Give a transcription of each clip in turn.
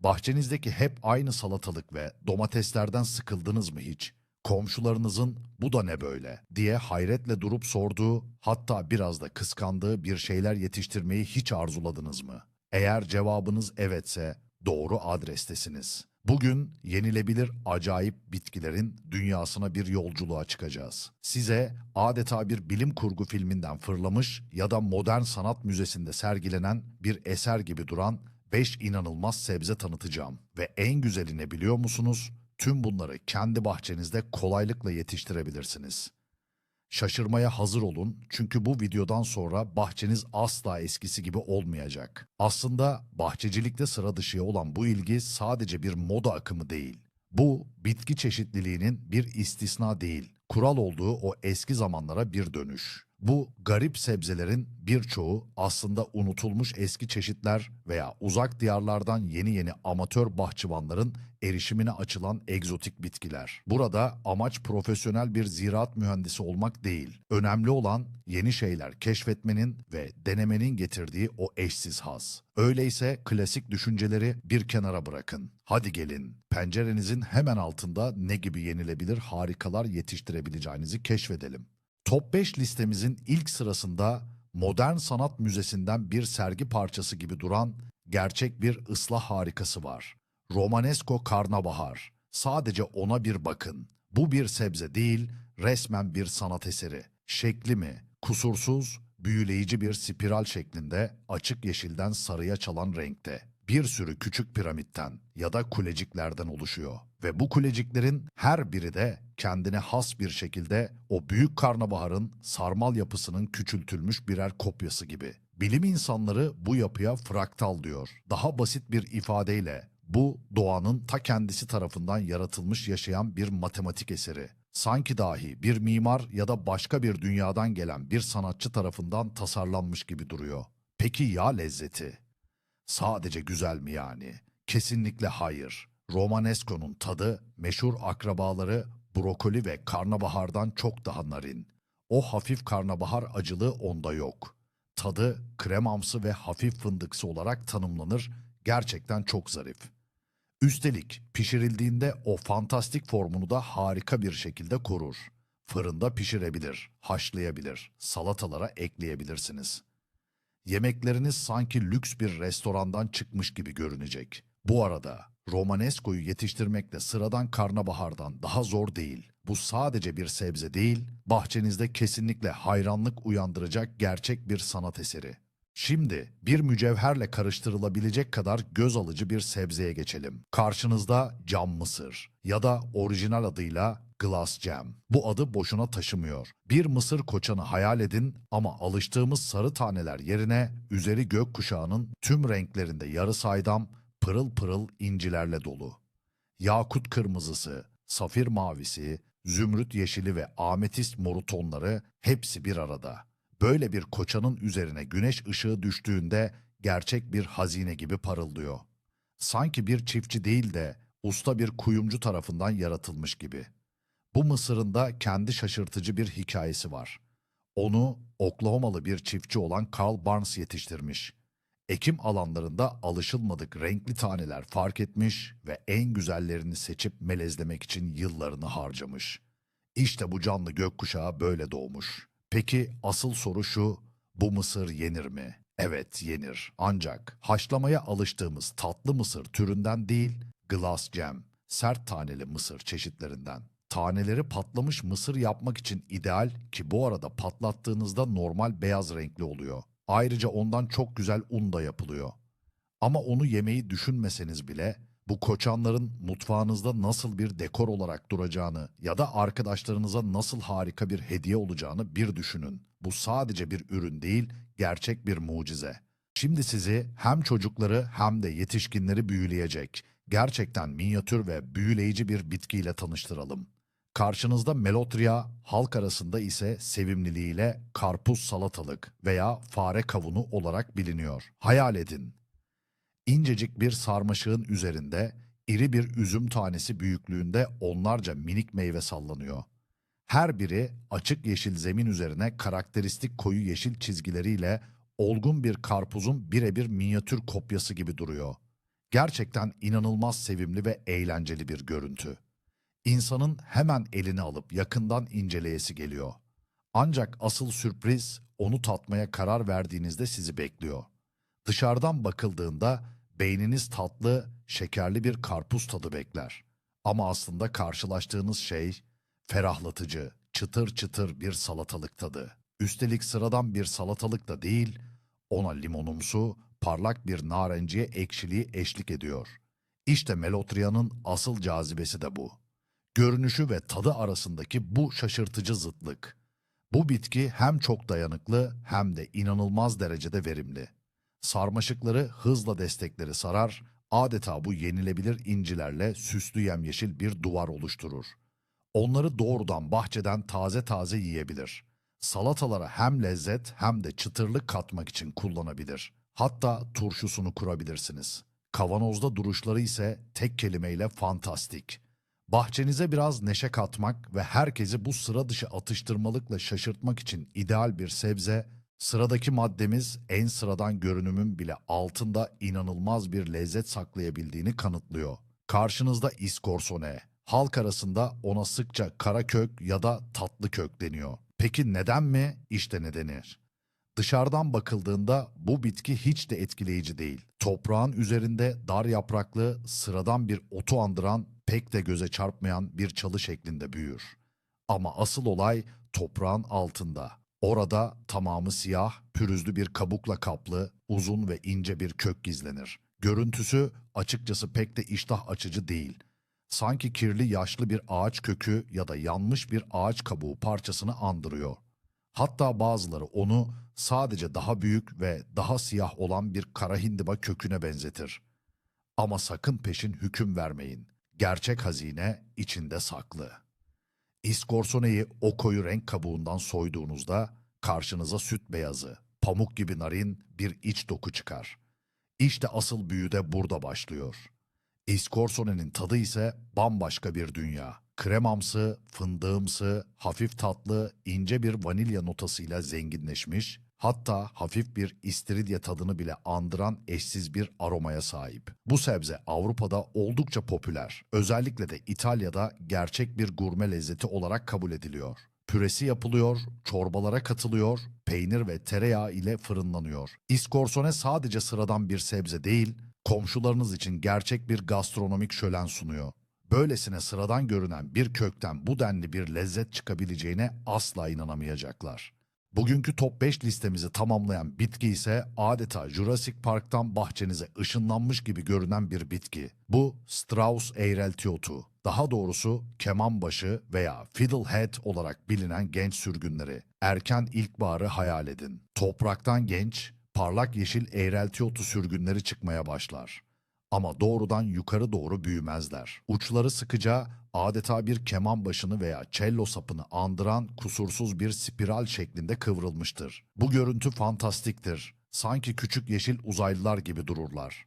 Bahçenizdeki hep aynı salatalık ve domateslerden sıkıldınız mı hiç? Komşularınızın bu da ne böyle diye hayretle durup sorduğu hatta biraz da kıskandığı bir şeyler yetiştirmeyi hiç arzuladınız mı? Eğer cevabınız evetse doğru adrestesiniz. Bugün yenilebilir acayip bitkilerin dünyasına bir yolculuğa çıkacağız. Size adeta bir bilim kurgu filminden fırlamış ya da modern sanat müzesinde sergilenen bir eser gibi duran 5 inanılmaz sebze tanıtacağım. Ve en güzeli ne biliyor musunuz? Tüm bunları kendi bahçenizde kolaylıkla yetiştirebilirsiniz. Şaşırmaya hazır olun çünkü bu videodan sonra bahçeniz asla eskisi gibi olmayacak. Aslında bahçecilikte sıra dışı olan bu ilgi sadece bir moda akımı değil. Bu bitki çeşitliliğinin bir istisna değil, kural olduğu o eski zamanlara bir dönüş. Bu garip sebzelerin birçoğu aslında unutulmuş eski çeşitler veya uzak diyarlardan yeni yeni amatör bahçıvanların erişimine açılan egzotik bitkiler. Burada amaç profesyonel bir ziraat mühendisi olmak değil. Önemli olan yeni şeyler keşfetmenin ve denemenin getirdiği o eşsiz haz. Öyleyse klasik düşünceleri bir kenara bırakın. Hadi gelin, pencerenizin hemen altında ne gibi yenilebilir harikalar yetiştirebileceğinizi keşfedelim. Top 5 listemizin ilk sırasında Modern Sanat Müzesi'nden bir sergi parçası gibi duran gerçek bir ıslah harikası var. Romanesco Karnabahar. Sadece ona bir bakın. Bu bir sebze değil, resmen bir sanat eseri. Şekli mi? Kusursuz, büyüleyici bir spiral şeklinde açık yeşilden sarıya çalan renkte. Bir sürü küçük piramitten ya da kuleciklerden oluşuyor. Ve bu kuleciklerin her biri de kendine has bir şekilde o büyük karnabaharın sarmal yapısının küçültülmüş birer kopyası gibi. Bilim insanları bu yapıya fraktal diyor. Daha basit bir ifadeyle bu doğanın ta kendisi tarafından yaratılmış yaşayan bir matematik eseri. Sanki dahi bir mimar ya da başka bir dünyadan gelen bir sanatçı tarafından tasarlanmış gibi duruyor. Peki ya lezzeti? Sadece güzel mi yani? Kesinlikle hayır. Romanesco'nun tadı meşhur akrabaları brokoli ve karnabahardan çok daha narin. O hafif karnabahar acılığı onda yok. Tadı kremamsı ve hafif fındıksı olarak tanımlanır. Gerçekten çok zarif. Üstelik pişirildiğinde o fantastik formunu da harika bir şekilde korur. Fırında pişirebilir, haşlayabilir, salatalara ekleyebilirsiniz. Yemekleriniz sanki lüks bir restorandan çıkmış gibi görünecek. Bu arada Romanesco'yu yetiştirmek de sıradan karnabahardan daha zor değil. Bu sadece bir sebze değil, bahçenizde kesinlikle hayranlık uyandıracak gerçek bir sanat eseri. Şimdi bir mücevherle karıştırılabilecek kadar göz alıcı bir sebzeye geçelim. Karşınızda cam mısır ya da orijinal adıyla glass jam. Bu adı boşuna taşımıyor. Bir mısır koçanı hayal edin ama alıştığımız sarı taneler yerine üzeri gökkuşağının tüm renklerinde yarı saydam, pırıl pırıl incilerle dolu. Yakut kırmızısı, safir mavisi, zümrüt yeşili ve ametist moru tonları hepsi bir arada. Böyle bir koçanın üzerine güneş ışığı düştüğünde gerçek bir hazine gibi parıldıyor. Sanki bir çiftçi değil de usta bir kuyumcu tarafından yaratılmış gibi. Bu mısırın da kendi şaşırtıcı bir hikayesi var. Onu Oklahomalı bir çiftçi olan Carl Barnes yetiştirmiş. Ekim alanlarında alışılmadık renkli taneler fark etmiş ve en güzellerini seçip melezlemek için yıllarını harcamış. İşte bu canlı gökkuşağı böyle doğmuş. Peki asıl soru şu, bu mısır yenir mi? Evet yenir. Ancak haşlamaya alıştığımız tatlı mısır türünden değil, glass jam, sert taneli mısır çeşitlerinden. Taneleri patlamış mısır yapmak için ideal ki bu arada patlattığınızda normal beyaz renkli oluyor. Ayrıca ondan çok güzel un da yapılıyor. Ama onu yemeyi düşünmeseniz bile bu koçanların mutfağınızda nasıl bir dekor olarak duracağını ya da arkadaşlarınıza nasıl harika bir hediye olacağını bir düşünün. Bu sadece bir ürün değil, gerçek bir mucize. Şimdi sizi hem çocukları hem de yetişkinleri büyüleyecek, gerçekten minyatür ve büyüleyici bir bitkiyle tanıştıralım. Karşınızda melotria, halk arasında ise sevimliliğiyle karpuz salatalık veya fare kavunu olarak biliniyor. Hayal edin, İncecik bir sarmaşığın üzerinde iri bir üzüm tanesi büyüklüğünde onlarca minik meyve sallanıyor. Her biri açık yeşil zemin üzerine karakteristik koyu yeşil çizgileriyle olgun bir karpuzun birebir minyatür kopyası gibi duruyor. Gerçekten inanılmaz sevimli ve eğlenceli bir görüntü. İnsanın hemen elini alıp yakından inceleyesi geliyor. Ancak asıl sürpriz onu tatmaya karar verdiğinizde sizi bekliyor. Dışarıdan bakıldığında beyniniz tatlı, şekerli bir karpuz tadı bekler. Ama aslında karşılaştığınız şey ferahlatıcı, çıtır çıtır bir salatalık tadı. Üstelik sıradan bir salatalık da değil, ona limonumsu, parlak bir narenciye ekşiliği eşlik ediyor. İşte Melotria'nın asıl cazibesi de bu. Görünüşü ve tadı arasındaki bu şaşırtıcı zıtlık. Bu bitki hem çok dayanıklı hem de inanılmaz derecede verimli. Sarmaşıkları hızla destekleri sarar, adeta bu yenilebilir incilerle süslü yemyeşil bir duvar oluşturur. Onları doğrudan bahçeden taze taze yiyebilir. Salatalara hem lezzet hem de çıtırlık katmak için kullanabilir. Hatta turşusunu kurabilirsiniz. Kavanozda duruşları ise tek kelimeyle fantastik. Bahçenize biraz neşe katmak ve herkesi bu sıra dışı atıştırmalıkla şaşırtmak için ideal bir sebze, sıradaki maddemiz en sıradan görünümün bile altında inanılmaz bir lezzet saklayabildiğini kanıtlıyor. Karşınızda iskorsone. Halk arasında ona sıkça kara kök ya da tatlı kök deniyor. Peki neden mi? İşte nedenir. Dışarıdan bakıldığında bu bitki hiç de etkileyici değil. Toprağın üzerinde dar yapraklı, sıradan bir otu andıran, pek de göze çarpmayan bir çalı şeklinde büyür. Ama asıl olay toprağın altında. Orada tamamı siyah, pürüzlü bir kabukla kaplı, uzun ve ince bir kök gizlenir. Görüntüsü açıkçası pek de iştah açıcı değil. Sanki kirli yaşlı bir ağaç kökü ya da yanmış bir ağaç kabuğu parçasını andırıyor. Hatta bazıları onu sadece daha büyük ve daha siyah olan bir kara hindiba köküne benzetir. Ama sakın peşin hüküm vermeyin. Gerçek hazine içinde saklı. İskorsoneyi o koyu renk kabuğundan soyduğunuzda karşınıza süt beyazı, pamuk gibi narin bir iç doku çıkar. İşte asıl büyü de burada başlıyor. İskorsonenin tadı ise bambaşka bir dünya. Kremamsı, fındığımsı, hafif tatlı, ince bir vanilya notasıyla zenginleşmiş, hatta hafif bir istiridye tadını bile andıran eşsiz bir aromaya sahip. Bu sebze Avrupa'da oldukça popüler. Özellikle de İtalya'da gerçek bir gurme lezzeti olarak kabul ediliyor. Püresi yapılıyor, çorbalara katılıyor, peynir ve tereyağı ile fırınlanıyor. İskorsone sadece sıradan bir sebze değil, komşularınız için gerçek bir gastronomik şölen sunuyor. Böylesine sıradan görünen bir kökten bu denli bir lezzet çıkabileceğine asla inanamayacaklar. Bugünkü top 5 listemizi tamamlayan bitki ise adeta Jurassic Park'tan bahçenize ışınlanmış gibi görünen bir bitki. Bu Strauss eğreltiotu. Daha doğrusu kemanbaşı veya fiddlehead olarak bilinen genç sürgünleri. Erken ilkbaharı hayal edin. Topraktan genç, parlak yeşil eğreltiotu sürgünleri çıkmaya başlar. Ama doğrudan yukarı doğru büyümezler. Uçları sıkıca adeta bir keman başını veya cello sapını andıran kusursuz bir spiral şeklinde kıvrılmıştır. Bu görüntü fantastiktir. Sanki küçük yeşil uzaylılar gibi dururlar.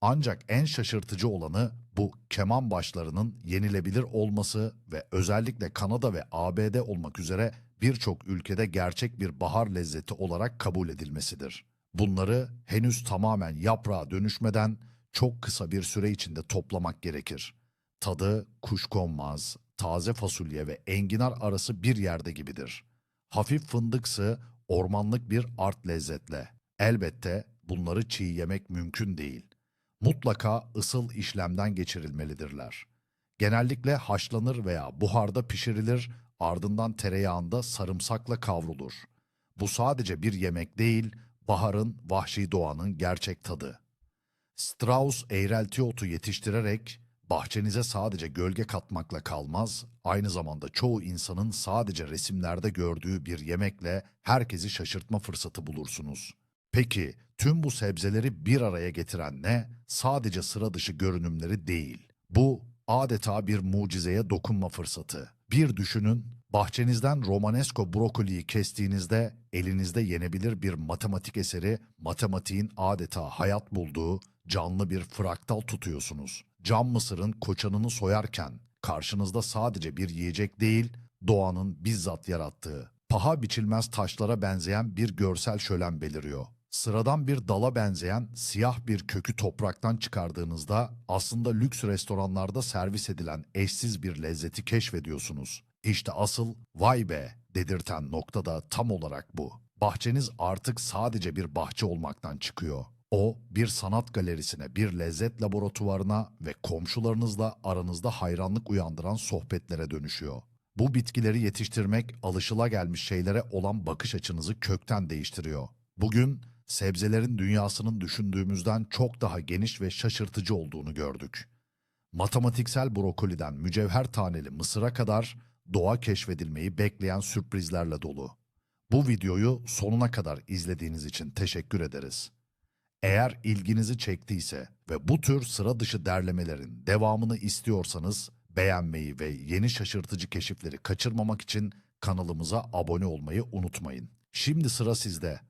Ancak en şaşırtıcı olanı bu keman başlarının yenilebilir olması ve özellikle Kanada ve ABD olmak üzere birçok ülkede gerçek bir bahar lezzeti olarak kabul edilmesidir. Bunları henüz tamamen yaprağa dönüşmeden çok kısa bir süre içinde toplamak gerekir. Tadı kuşkonmaz, taze fasulye ve enginar arası bir yerde gibidir. Hafif fındıksı, ormanlık bir art lezzetle. Elbette bunları çiğ yemek mümkün değil. Mutlaka ısıl işlemden geçirilmelidirler. Genellikle haşlanır veya buharda pişirilir, ardından tereyağında sarımsakla kavrulur. Bu sadece bir yemek değil, baharın, vahşi doğanın gerçek tadı. Strauss eğrelti yetiştirerek bahçenize sadece gölge katmakla kalmaz, aynı zamanda çoğu insanın sadece resimlerde gördüğü bir yemekle herkesi şaşırtma fırsatı bulursunuz. Peki tüm bu sebzeleri bir araya getiren ne? Sadece sıra dışı görünümleri değil. Bu adeta bir mucizeye dokunma fırsatı. Bir düşünün, bahçenizden romanesco brokoliyi kestiğinizde elinizde yenebilir bir matematik eseri, matematiğin adeta hayat bulduğu canlı bir fraktal tutuyorsunuz. Cam mısırın koçanını soyarken karşınızda sadece bir yiyecek değil, doğanın bizzat yarattığı, paha biçilmez taşlara benzeyen bir görsel şölen beliriyor. Sıradan bir dala benzeyen siyah bir kökü topraktan çıkardığınızda aslında lüks restoranlarda servis edilen eşsiz bir lezzeti keşfediyorsunuz. İşte asıl vay be dedirten nokta da tam olarak bu. Bahçeniz artık sadece bir bahçe olmaktan çıkıyor. O bir sanat galerisine, bir lezzet laboratuvarına ve komşularınızla aranızda hayranlık uyandıran sohbetlere dönüşüyor. Bu bitkileri yetiştirmek alışılagelmiş şeylere olan bakış açınızı kökten değiştiriyor. Bugün sebzelerin dünyasının düşündüğümüzden çok daha geniş ve şaşırtıcı olduğunu gördük. Matematiksel brokoliden mücevher taneli mısıra kadar doğa keşfedilmeyi bekleyen sürprizlerle dolu. Bu videoyu sonuna kadar izlediğiniz için teşekkür ederiz. Eğer ilginizi çektiyse ve bu tür sıra dışı derlemelerin devamını istiyorsanız beğenmeyi ve yeni şaşırtıcı keşifleri kaçırmamak için kanalımıza abone olmayı unutmayın. Şimdi sıra sizde.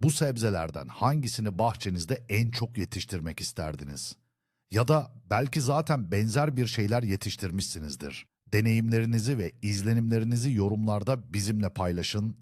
Bu sebzelerden hangisini bahçenizde en çok yetiştirmek isterdiniz? Ya da belki zaten benzer bir şeyler yetiştirmişsinizdir. Deneyimlerinizi ve izlenimlerinizi yorumlarda bizimle paylaşın.